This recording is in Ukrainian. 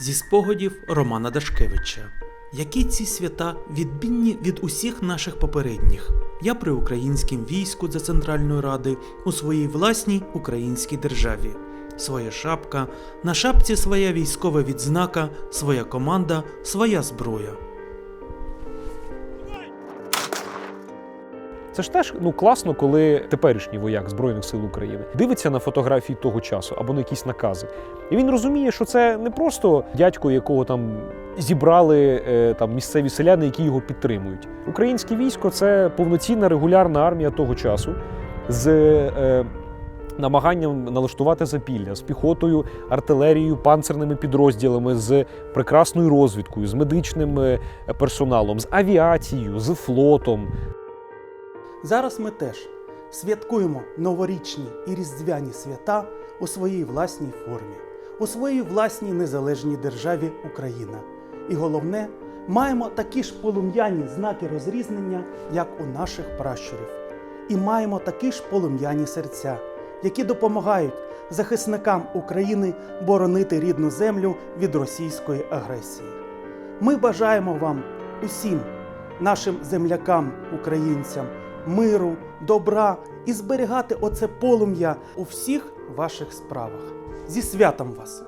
Зі спогадів Романа Дашкевича. Які ці свята відмінні від усіх наших попередніх? Я при українському війську за Центральної Ради у своїй власній українській державі. Своя шапка, на шапці своя військова відзнака, своя команда, своя зброя. Це ж теж ну класно, коли теперішній вояк Збройних сил України дивиться на фотографії того часу або на якісь накази. І він розуміє, що це не просто дядько, якого там зібрали е, там місцеві селяни, які його підтримують. Українське військо це повноцінна регулярна армія того часу з е, намаганням налаштувати запілля з піхотою, артилерією, панцерними підрозділами, з прекрасною розвідкою, з медичним е, персоналом, з авіацією, з флотом. Зараз ми теж святкуємо новорічні і різдвяні свята у своїй власній формі, у своїй власній незалежній державі Україна. І головне, маємо такі ж полум'яні знаки розрізнення, як у наших пращурів. І маємо такі ж полум'яні серця, які допомагають захисникам України боронити рідну землю від російської агресії. Ми бажаємо вам усім, нашим землякам, українцям, миру, добра і зберігати оце полум'я у всіх ваших справах. Зі святом вас!